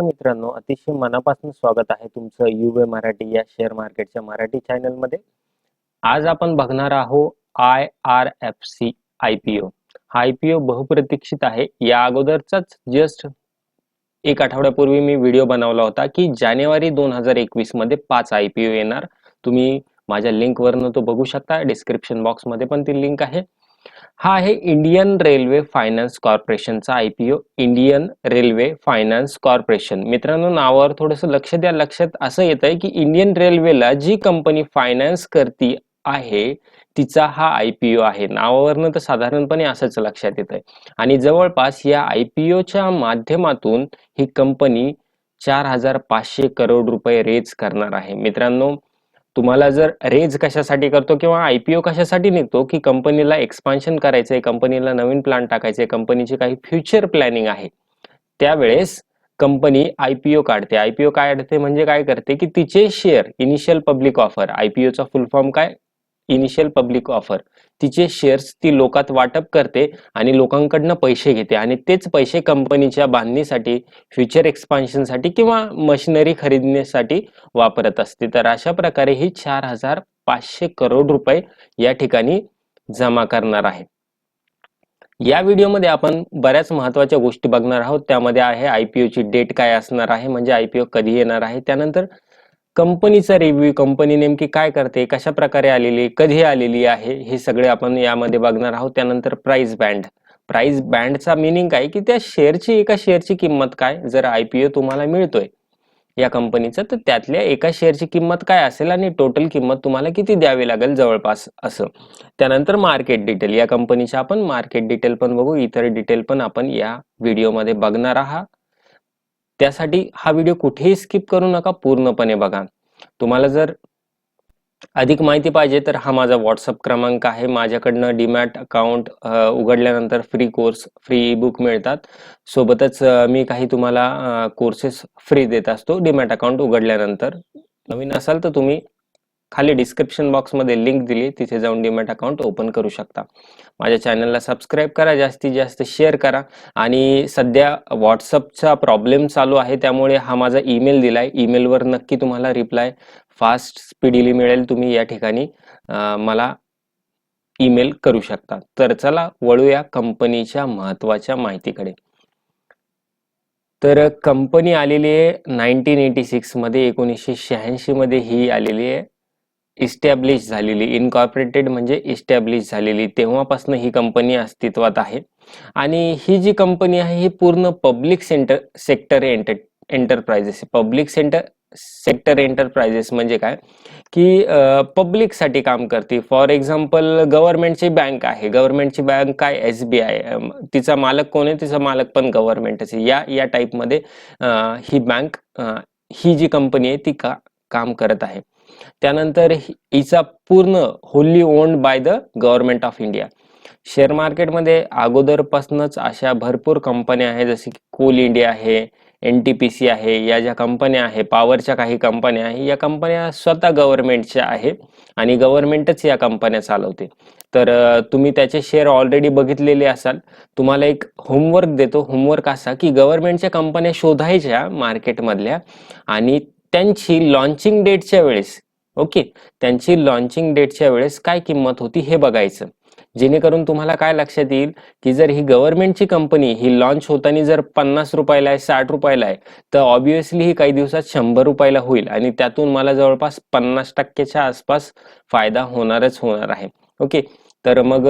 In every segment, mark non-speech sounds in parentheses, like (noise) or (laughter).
नमस्कार मित्रांनो अतिशय मनापासून स्वागत आहे तुमचं युवे मराठी या शेअर मार्केटच्या मराठी चॅनलमध्ये. आज आपण बघणार आहोत I R F C I P O हा आय पी ओ बहुप्रतीक्षित आहे. या अगोदरचाच जस्ट एक आठवड्यापूर्वी मी व्हिडिओ बनवला होता की जानेवारी दोन हजार एकवीसमध्ये पाच आय पी ओ येणार. तुम्ही माझ्या लिंक वरनं तो बघू शकता. डिस्क्रिप्शन बॉक्समध्ये पण ती लिंक आहे. हा आहे Indian railway finance कॉर्पोरेशनचा IPO Indian railway finance corporation मित्रांनो नावावर थोडंसं लक्ष द्या. लक्षात असं येत आहे की इंडियन रेल्वेला जी कंपनी फायनान्स करती आहे तिचा हा आयपीओ आहे. नावावरनं तर साधारणपणे असंच लक्षात येत आहे आणि जवळपास या आयपीओच्या माध्यमातून ही कंपनी चार हजार पाचशे करोड रुपये रेज करणार आहे. मित्रांनो तुम्हाला जर रेज कशासाठी करतो किंवा आयपीओ कशासाठी निघतो की कंपनीला एक्सपान्शन करायचंय कंपनीला नवीन प्लान टाकायचे कंपनीची काही फ्युचर प्लॅनिंग आहे त्यावेळेस कंपनी आयपीओ काढते. आयपीओ काढते म्हणजे काय करते की तिचे शेअर इनिशियल पब्लिक ऑफर आयपीओचा फुल फॉर्म काय? इनिशियल पब्लिक ऑफर तिचे शेअर्स ती लोकात वाटप करते आणि लोकांकडनं पैसे घेते आणि तेच पैसे कंपनीच्या बांधणीसाठी फ्युचर एक्सपान्शनसाठी किंवा मशिनरी खरेदीसाठी वापरत असते. तर अशा प्रकारे ही चार हजार पाचशे करोड रुपये या ठिकाणी जमा करणार आहे. या व्हिडिओमध्ये आपण बऱ्याच महत्त्वाच्या गोष्टी बघणार आहोत. त्यामध्ये आहे आयपीओ ची डेट काय असणार आहे म्हणजे आयपीओ कधी येणार आहे त्यानंतर कंपनीचा रिव्ह्यू कंपनी नेमकी काय करते कशा प्रकारे आलेली कधी आलेली आहे हे सगळे आपण यामध्ये बघणार आहोत. त्यानंतर प्राइस बँड प्राइस बँडचा मिनिंग काय? की त्या शेअरची एका शेअरची किंमत काय? जर आयपीओ तुम्हाला मिळतोय या कंपनीचं तर त्यातल्या एका शेअरची किंमत काय असेल आणि टोटल किंमत तुम्हाला किती द्यावी लागेल जवळपास असं. त्यानंतर मार्केट डिटेल या कंपनीच्या आपण मार्केट डिटेल पण बघू. इतर डिटेल पण आपण या व्हिडिओमध्ये बघणार आहात. त्यासाठी हा व्हिडिओ कुठेही स्किप करू नका पूर्णपणे बघा. तुम्हाला जर अधिक माहिती पाहिजे तर हा माझा व्हॉट्सअप क्रमांक आहे. माझ्याकडनं डीमॅट अकाउंट उघडल्यानंतर free course free e book मिळतात. सोबतच मी काही तुम्हाला कोर्सेस फ्री देत असतो. डीमॅट अकाउंट उघडल्यानंतर. नवीन असाल तर तुम्ही खाली डिस्क्रिप्शन बॉक्समध्ये लिंक दिली तिथे जाऊन डीमॅट अकाउंट ओपन करू शकता. माझ्या चॅनलला सबस्क्राईब करा जास्तीत जास्त शेअर करा. आणि सध्या व्हॉट्सअपचा प्रॉब्लेम चालू आहे त्यामुळे हा माझा ईमेल दिलाय. ईमेलवर नक्की तुम्हाला रिप्लाय फास्ट स्पीडीली मिळेल. तुम्ही या ठिकाणी मला ईमेल करू शकता. तर चला वळूया कंपनीच्या महत्त्वाच्या माहितीकडे. तर कंपनी आलेली आहे नाईन्टीन एटी सिक्समध्ये एकोणीसशे शहाऐंशी मध्ये ही आलेली आहे. इस्टॅब्लिश झालेली इनकॉर्पोरेटेड म्हणजे इस्टॅब्लिश झालेली तेव्हापासून ही कंपनी अस्तित्वात आहे. आणि ही जी कंपनी आहे ही पूर्ण public centre sector enter enterprises public centre sector enterprises म्हणजे काय? की पब्लिकसाठी काम करते. फॉर एक्झाम्पल गव्हर्नमेंटची बँक आहे. गव्हर्नमेंटची बँक काय? एस बी आय तिचा मालक कोण आहे? तिचा मालक पण गव्हर्नमेंटच आहे. या या टाईपमध्ये ही बँक ही जी कंपनी आहे ती का काम करत आहे. त्यानंतर हिचा पूर्ण wholly owned by the government of India share मार्केटमध्ये अगोदरपासूनच अशा भरपूर कंपन्या आहेत जसे की कोल इंडिया आहे एन टी पी सी आहे या ज्या कंपन्या आहे पॉवरच्या काही कंपन्या आहे या कंपन्या स्वतः गव्हर्नमेंटच्या आहे आणि गव्हर्नमेंटच या कंपन्या चालवते. तर तुम्ही त्याचे शेअर ऑलरेडी बघितलेले असाल. तुम्हाला एक होमवर्क देतो. होमवर्क असा की गव्हर्नमेंटच्या कंपन्या शोधायच्या मार्केटमधल्या आणि त्यांची लॉन्चिंग डेटच्या वेळेस ओके त्यांची लॉन्चिंग डेटच्या वेळेस काय किंमत होती हे बघायचं. जेणेकरून तुम्हाला काय लक्षात येईल की जर ही गव्हर्नमेंटची कंपनी ही लॉन्च होताना जर पन्नास रुपयाला आहे साठ रुपयाला आहे तर ऑब्विसली ही काही दिवसात शंभर रुपयाला होईल आणि त्यातून मला जवळपास पन्नास टक्क्याच्या आसपास फायदा होणारच होणार आहे ओके तर मग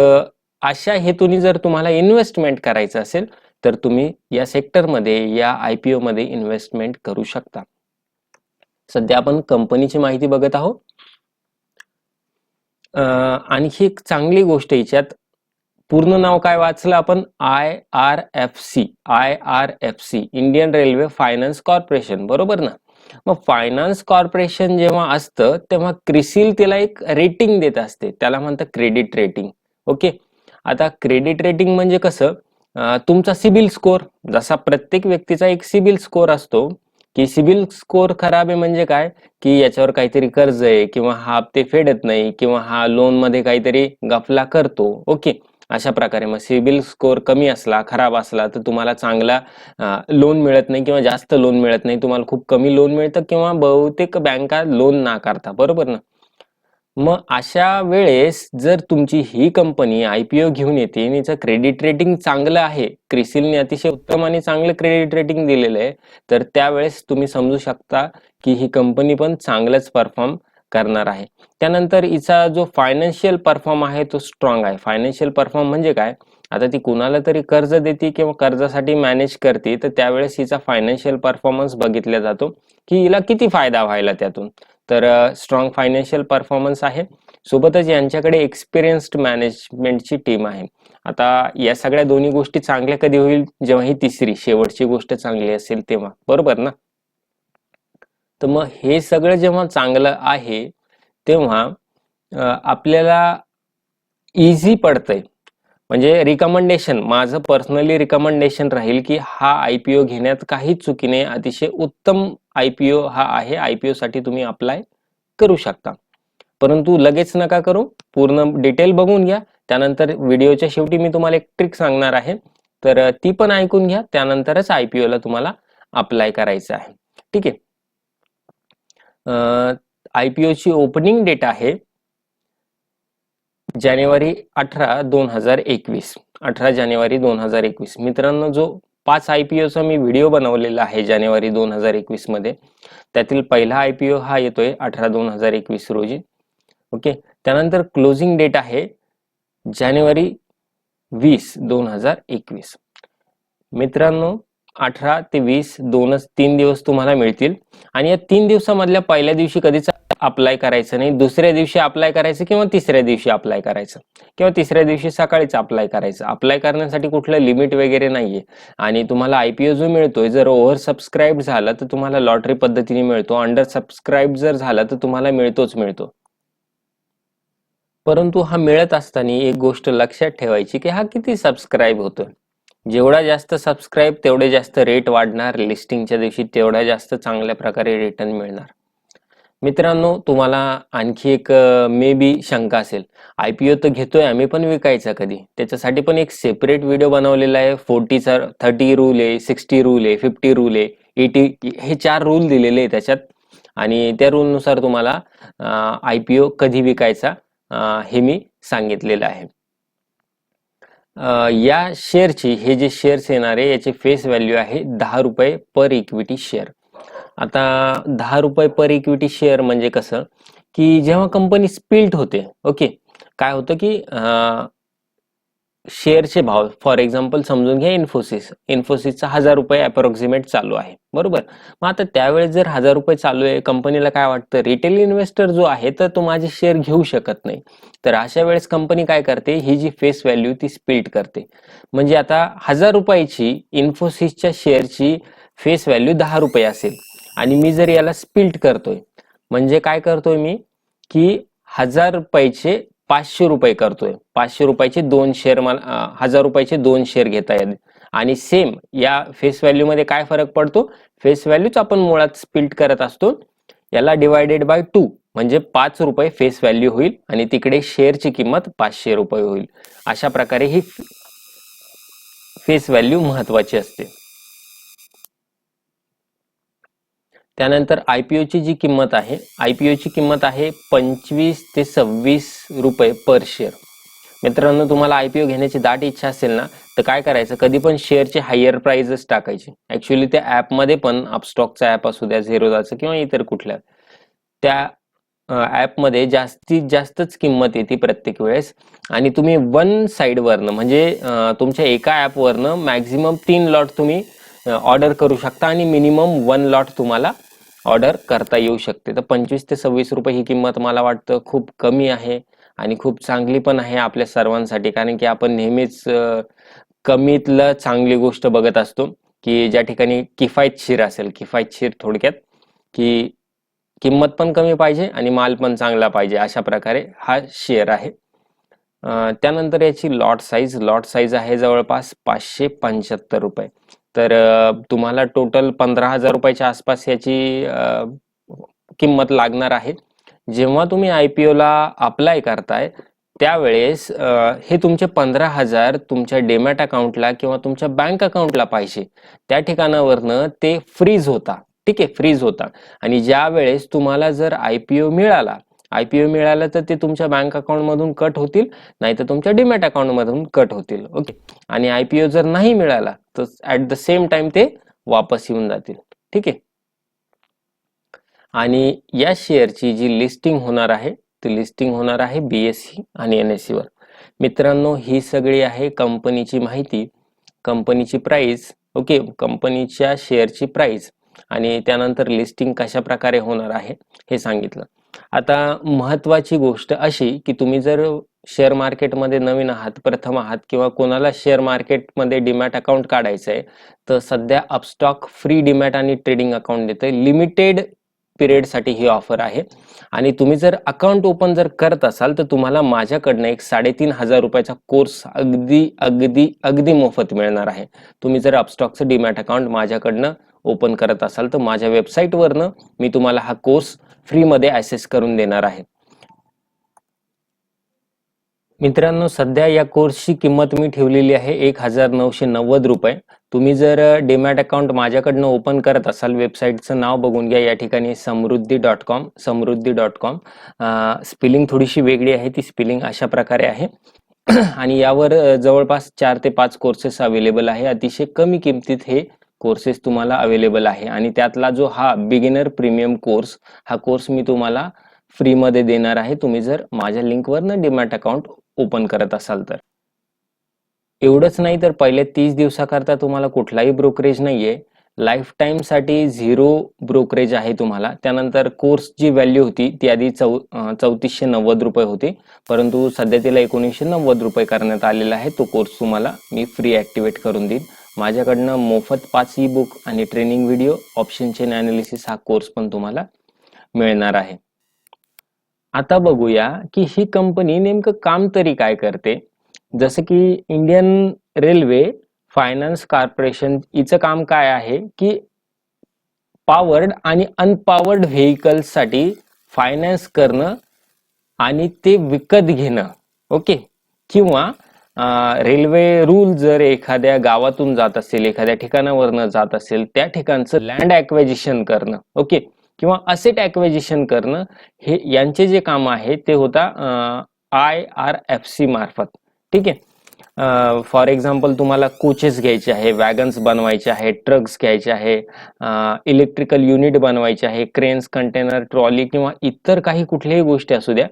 अशा हेतूने जर तुम्हाला इन्व्हेस्टमेंट करायचं असेल तर तुम्ही या सेक्टरमध्ये या आय पी मध्ये इन्व्हेस्टमेंट करू शकता. सध्या आपण कंपनीची माहिती बघत आहोत. आणखी एक चांगली गोष्ट याच्यात पूर्ण नाव काय वाचलं आपण? I R F C I R F C Indian railway finance corporation बरोबर ना? मग फायनान्स कॉर्पोरेशन जेव्हा असतं तेव्हा क्रिसिल तिला एक रेटिंग देत असते. त्याला म्हणतात क्रेडिट रेटिंग. ओके? आता क्रेडिट रेटिंग म्हणजे कसं? तुमचा सिबिल स्कोर जसा प्रत्येक व्यक्तीचा एक सिबिल स्कोर असतो की सिबिल स्कोर खराब आहे म्हणजे काय? की याच्यावर काहीतरी कर्ज आहे किंवा हा हप्ते फेडत नाही किंवा हा लोनमध्ये काहीतरी गफला करतो. ओके. अशा प्रकारे मग सिबिल स्कोअर कमी असला खराब असला तर तुम्हाला चांगला लोन मिळत नाही किंवा जास्त लोन मिळत नाही. तुम्हाला खूप कमी लोन मिळतं किंवा बहुतेक बँका लोन नाकारता. बरोबर ना? मग अशा वेळेस जर तुमची ही कंपनी आयपीओ घेऊन येते आणि याचं क्रेडिट रेटिंग चांगलं आहे क्रिसिलने अतिशय उत्तम आणि चांगलं क्रेडिट रेटिंग दिलेलं आहे तर त्यावेळेस तुम्ही समजू शकता की ही कंपनी पण चांगलंच परफॉर्म करणार आहे. त्यानंतर हिचा जो फायनान्शियल परफॉर्म आहे तो स्ट्रॉंग आहे. फायनान्शियल परफॉर्म म्हणजे काय? आता ती कुणाला तरी कर्ज देते किंवा कर्जासाठी मॅनेज करते तर त्यावेळेस हिचा फायनान्शियल परफॉर्मन्स बघितला जातो की हिला किती फायदा व्हायला त्यातून. तर स्ट्रॉंग फायनान्शियल परफॉर्मन्स आहे. सोबतच यांच्याकडे एक्सपिरियन्स्ड मॅनेजमेंटची टीम आहे. आता या सगळ्या दोन्ही गोष्टी चांगल्या कधी होईल? जेव्हा ही तिसरी शेवटची गोष्ट चांगली असेल तेव्हा. बरोबर ना? तर मग हे सगळं जेव्हा चांगलं आहे तेव्हा आपल्याला इझी पडतंय. म्हणजे रिकमेंडेशन माझं पर्सनली रिकमेंडेशन राहील की हा आय पी ओ घेण्यात काहीच चुकी नाही अतिशय उत्तम आय पी ओ हा आहे आय पी ओ साठी तुम्ही अप्लाय करू शकता. परंतु लगेच नका करू पूर्ण डिटेल बघून घ्या. त्यानंतर व्हिडिओच्या शेवटी मी तुम्हाला एक ट्रिक सांगणार आहे. तर ती पण ऐकून घ्या. त्यानंतरच आय पी ओला तुम्हाला अप्लाय करायचं आहे. ठीक आहे. आय पी ओची ओपनिंग डेट आहे. जानेवारी अठरा दोन हजार एकवीस. अठरा जानेवारी दोन हजार एकवीस. मित्रांनो जो पाच आय पी ओचा मी व्हिडिओ बनवलेला आहे जानेवारी दोन हजार एकवीसमध्ये त्यातील पहिला आय पी ओ हा येतोय अठरा दोन हजार एकवीस रोजी. ओके? त्यानंतर क्लोजिंग डेट आहे जानेवारी वीस दोन हजार एकवीस. मित्रांनो अठरा ते वीस दोनच तीन दिवस तुम्हाला मिळतील. आणि या तीन दिवसामधल्या पहिल्या दिवशी कधीच अप्लाय करायचं नाही. दुसऱ्या दिवशी अप्लाय करायचं किंवा तिसऱ्या दिवशी अप्लाय करायचं? किंवा तिसऱ्या दिवशी सकाळीच अप्लाय करायचं? अप्लाय करण्यासाठी कुठलं लिमिट वगैरे नाहीये. आणि तुम्हाला आयपीओ जो मिळतोय जर ओव्हर सबस्क्राईब झाला तर तुम्हाला लॉटरी पद्धतीने मिळतो. अंडर सबस्क्राईब जर झाला तर तुम्हाला मिळतोच मिळतो. परंतु हा मिळत असताना एक गोष्ट लक्षात ठेवायची की हा किती सबस्क्राईब होतोय? जेवढा जास्त सबस्क्राईब तेवढे जास्त रेट वाढणार. लिस्टिंगच्या दिवशी तेवढ्या जास्त चांगल्या प्रकारे रिटर्न मिळणार. मित्रांनो तुम्हाला आणखी एक मे बी शंका असेल. आय पी ओ तर घेतोय आम्ही पण विकायचा कधी? त्याच्यासाठी पण एक सेपरेट व्हिडिओ बनवलेला आहे. फोर्टीचा थर्टी रूल आहे सिक्स्टी रूल आहे फिफ्टी रूल आहे एटी हे चार रूल दिलेले आहे त्याच्यात. आणि त्या रूलनुसार तुम्हाला आय पी ओ कधी विकायचा हे मी सांगितलेलं आहे. या शेअरची हे जे शेअर्स येणार आहे याची फेस व्हॅल्यू आहे दहा रुपये पर इक्विटी शेअर आता दहा रुपये पर इक्विटी शेअर म्हणजे कसं? की जेव्हा कंपनी स्पिल्ट होते ओके काय होतं की शेअरचे भाव. फॉर एक्झाम्पल समजून घ्या इन्फोसिस इन्फोसिसचा हजार रुपये अप्रॉक्सिमेट चालू आहे. बरोबर? मग आता त्यावेळेस जर हजार रुपये चालू आहे कंपनीला काय वाटतं? रिटेल इन्व्हेस्टर जो आहे तर तो माझे शेअर घेऊ शकत नाही. तर अशा वेळेस कंपनी काय करते? ही जी फेस व्हॅल्यू ती स्प्लिट करते. म्हणजे आता हजार रुपयाची इन्फोसिसच्या शेअरची फेस व्हॅल्यू दहा रुपये असेल. आणि मी जर याला स्पिल्ट करतोय म्हणजे काय करतोय मी? की हजार रुपयाचे पाचशे रुपये करतोय. पाचशे रुपयाचे दोन शेअर मला हजार रुपयाचे दोन शेअर घेता येईल आणि सेम या फेस व्हॅल्यू मध्ये काय फरक पडतो? फेस व्हॅल्यूच आपण मुळात स्पिल्ट करत असतो. याला डिवायडेड बाय टू म्हणजे पाच रुपये फेस व्हॅल्यू होईल आणि तिकडे शेअरची किंमत पाचशे रुपये होईल. अशा प्रकारे ही फेस व्हॅल्यू महत्वाची असते. त्यानंतर आय पी ओची जी किंमत आहे आय पी ओची किंमत आहे पंचवीस ते सव्वीस रुपये पर शेअर मित्रांनो तुम्हाला आय पी ओ घेण्याची दाट इच्छा असेल ना तर काय करायचं? कधी पण शेअरचे हायर प्राइजच टाकायची. ऍक्च्युली त्या ॲपमध्ये पण अपस्टॉकचा ॲप असू द्या झिरोदाचं किंवा इतर कुठल्या त्या ॲपमध्ये जास्तीत जास्तच किंमत येते प्रत्येक वेळेस. आणि तुम्ही वन साईडवरनं म्हणजे तुमच्या एका ॲपवरनं मॅक्झिमम तीन लॉट तुम्ही ऑर्डर करू शकता आणि मिनिमम वन लॉट तुम्हाला ऑर्डर करता येऊ शकते. तर पंचवीस ते सव्वीस रुपये ही किंमत मला वाटतं खूप कमी आहे आणि खूप चांगली पण आहे आपल्या सर्वांसाठी कारण की आपण नेहमीच कमीतलं चांगली गोष्ट बघत असतो की ज्या ठिकाणी किफायतशीर असेल किफायतशीर थोडक्यात की किंमत पण कमी पाहिजे आणि माल पण चांगला पाहिजे अशा प्रकारे हा शेअर आहे. त्यानंतर याची लॉट साईज लॉट साईज आहे जवळपास पाचशे पंच्याहत्तर रुपये. तर तुम्हाला टोटल पंधरा हजार रुपयाच्या आसपास याची किंमत लागणार आहे. जेव्हा तुम्ही आय पी ओला अप्लाय करताय त्यावेळेस हे तुमचे पंधरा हजार तुमच्या डेमॅट अकाउंटला किंवा तुमच्या बँक अकाउंटला पाहिजे. त्या ठिकाणावरनं ते फ्रीज होता. ठीक आहे फ्रीज होता. आणि ज्या वेळेस तुम्हाला जर आय पी ओ मिळाला आयपीओ मिळालं मिळाला तर ते तुमच्या बँक अकाउंटमधून कट होतील नाही तर तुमच्या डिमॅट अकाउंटमधून कट होतील. ओके आणि आयपीओ जर नाही मिळाला तर ऍट द सेम टाइम ते वापस येऊन जातील. ठीक आहे? आणि या शेअरची जी लिस्टिंग होणार आहे ती लिस्टिंग होणार आहे बीएससी आणि एन एस सीवर मित्रांनो ही सगळी आहे कंपनीची माहिती कंपनीची प्राइस ओके कंपनीच्या शेअरची प्राइस आणि त्यानंतर लिस्टिंग कशा प्रकारे होणार आहे हे सांगितलं. आता महत्वाची गोष्ट अशी की तुम्ही जर शेअर मार्केटमध्ये नवीन आहात प्रथम आहात किंवा कोणाला शेअर मार्केटमध्ये डीमॅट अकाउंट काढायचं आहे तर सध्या अपस्टॉक फ्री डीमॅट आणि ट्रेडिंग अकाउंट देतोय. लिमिटेड पिरियडसाठी ही ऑफर आहे. आणि तुम्ही जर अकाउंट ओपन जर करत असाल तर तुम्हाला माझ्याकडनं एक साडेतीन हजार रुपयाचा कोर्स अगदी अगदी अगदी मोफत मिळणार आहे. तुम्ही जर अपस्टॉकचं डीमॅट अकाउंट माझ्याकडनं ओपन करत असाल तर माझ्या वेबसाईटवरनं मी तुम्हाला हा कोर्स फ्रीमध्ये ॲसेस करून देणार आहे. मित्रांनो सध्या या कोर्सची किंमत मी ठेवलेली आहे एक हजार नऊशे नव्वद रुपये. तुम्ही जर डीमॅट अकाउंट माझ्याकडनं ओपन करत असाल वेबसाईटचं नाव बघून घ्या. या ठिकाणी Samruddhi dot com Samruddhi dot com spelling थोडीशी वेगळी आहे. ती स्पेलिंग अशा प्रकारे आहे. (clears throat) आणि यावर जवळपास चार ते पाच कोर्सेस अवेलेबल आहे. अतिशय कमी किमतीत हे कोर्सेस तुम्हाला अवेलेबल आहे. आणि त्यातला जो हा बिगिनर प्रीमियम कोर्स हा कोर्स मी तुम्हाला फ्रीमध्ये देणार आहे. तुम्ही जर माझ्या लिंकवरनं डीमॅट अकाउंट ओपन करत असाल तर. एवढंच नाही तर पहिले तीस दिवसाकरता तुम्हाला कुठलाही ब्रोकरेज नाहीये. लाईफ टाईमसाठी झिरो ब्रोकरेज आहे तुम्हाला. त्यानंतर कोर्सची व्हॅल्यू होती ती आधी चौ चौतीसशे नव्वद रुपये होती. परंतु सध्या तिला एकोणीसशे नव्वद रुपये करण्यात आलेला आहे. तो कोर्स तुम्हाला मी फ्री ॲक्टिवेट करून देईन. माझ्याकडनं मोफत पाच ई बुक आणि training video option chain analysis हा कोर्स पण तुम्हाला मिळणार आहे. आता बघूया की ही कंपनी नेमकं काम तरी काय करते? जसं की इंडियन रेल्वे फायनान्स कॉर्पोरेशन हिचं काम काय आहे? की पॉवर्ड आणि अनपावर्ड व्हेकल्ससाठी फायनान्स करणं आणि ते विकत घेणं ओके? किंवा रेल्वे रूल जर एखाद्या गावातून जात असेल एखाद्या ठिकाणावरनं जात असेल त्या ठिकाणचं लँड ॲक्वेजिशन करणं ओके किंवा असेट ॲक्वेजिशन करणं हे यांचे जे काम आहे ते होता आय आर एफ सी मार्फत ठीक आहे? फॉर एक्झाम्पल तुम्हाला कोचेस घ्यायचे आहे वॅगन्स बनवायचे आहे ट्रक्स घ्यायचे आहे इलेक्ट्रिकल युनिट बनवायचे आहे क्रेन्स कंटेनर ट्रॉली किंवा इतर काही कुठल्याही गोष्टी असू द्या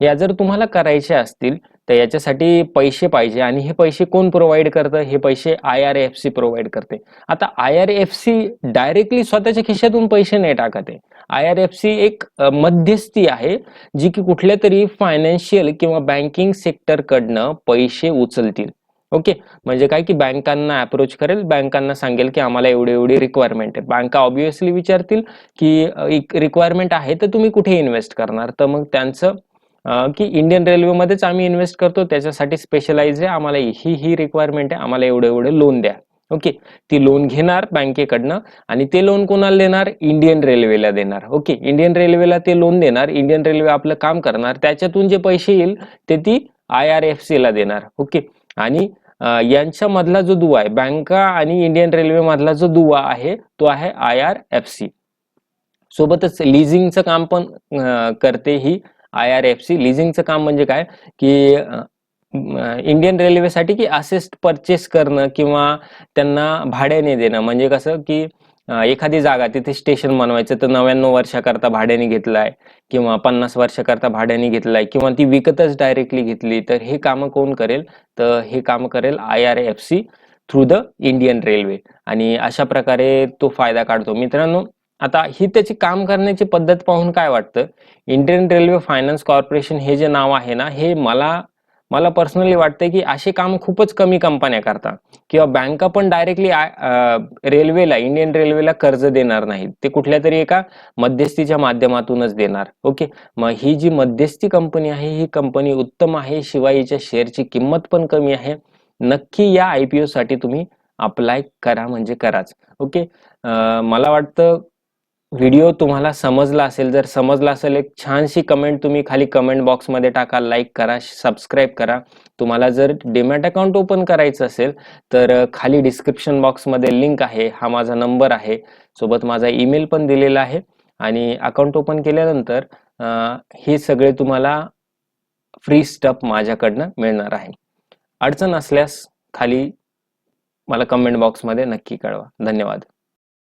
या जर तुम्हाला करायच्या असतील तर याच्यासाठी पैसे पाहिजे. आणि हे पैसे कोण प्रोव्हाइड करतं? हे पैसे I R F C provide करते. आता I R F C directly स्वतःच्या खिशातून पैसे नाही टाकत. आहे आय आर एफ सी एक मध्यस्थी आहे जी की कुठल्या तरी फायनान्शियल किंवा बँकिंग सेक्टरकडनं पैसे उचलतील. ओके? म्हणजे काय की बँकांना अप्रोच करेल. बँकांना सांगेल की आम्हाला एवढी एवढी रिक्वायरमेंट आहे. बँका ऑब्विसली विचारतील की एक रिक्वायरमेंट आहे तर तुम्ही कुठे इन्व्हेस्ट करणार? तर मग त्यांचं की इंडियन रेल्वेमध्येच आम्ही इन्व्हेस्ट करतो. त्याच्यासाठी स्पेशलाइज आहे. आम्हाला ही ही रिक्वायरमेंट आहे. आम्हाला एवढं एवढं लोन द्या. ओके ती लोन घेणार बँकेकडनं आणि ते लोन कोणाला देणार? इंडियन रेल्वेला देणार. ओके इंडियन रेल्वेला ते लोन देणार. इंडियन रेल्वे आपलं काम करणार. त्याच्यातून जे पैसे येईल ते ती आय आर एफ सीला देणार. ओके आणि यांच्यामधला जो दुवा आहे बँका आणि इंडियन रेल्वे मधला जो दुवा आहे तो आहे आय आर एफ सी सोबतच लिझिंगचं काम पण करते ही आय आर एफ सी लिझिंगचं काम म्हणजे काय? की इंडियन रेल्वेसाठी की असिस्ट परचेस करणं किंवा त्यांना भाड्याने देणं. म्हणजे कसं की एखादी जागा तिथे स्टेशन बनवायचं तर नव्याण्णव वर्षाकरता भाड्याने घेतलाय किंवा पन्नास वर्षाकरता भाड्याने घेतलाय किंवा ती विकतच डायरेक्टली घेतली तर हे कामं कोण करेल? तर हे काम करेल I R F C through the Indian railway आणि अशा प्रकारे तो फायदा काढतो. मित्रांनो आता ही त्याची काम करण्याची पद्धत पाहून काय वाटतं? इंडियन रेल्वे फायनान्स कॉर्पोरेशन हे जे नाव आहे ना हे मला मला पर्सनली वाटतं की असे काम खूपच कमी कंपन्या करतात किंवा बँका पण डायरेक्टली रेल्वेला इंडियन रेल्वेला कर्ज देणार नाहीत. ते कुठल्या तरी एका मध्यस्थीच्या माध्यमातूनच देणार. ओके मग ही जी मध्यस्थी कंपनी आहे ही कंपनी उत्तम आहे शिवाय हिच्या शेअरची किंमत पण कमी आहे. नक्की या आयपीओ साठी तुम्ही अप्लाय करा म्हणजे कराच. ओके मला वाटतं व्हिडिओ तुम्हाला समजला असेल जर समजला असेल एक छानशी कमेंट तुम्ही खाली कमेंट बॉक्समध्ये टाका लाईक करा सबस्क्राईब करा. तुम्हाला जर डिमॅट अकाउंट ओपन करायचं असेल तर खाली डिस्क्रिप्शन बॉक्समध्ये लिंक आहे. हा माझा नंबर आहे. सोबत माझा ईमेल पण दिलेला आहे. आणि अकाउंट ओपन केल्यानंतर हे सगळे तुम्हाला फ्री स्टफ माझ्याकडनं मिळणार आहे. अडचण असल्यास खाली मला कमेंट बॉक्समध्ये नक्की कळवा. धन्यवाद.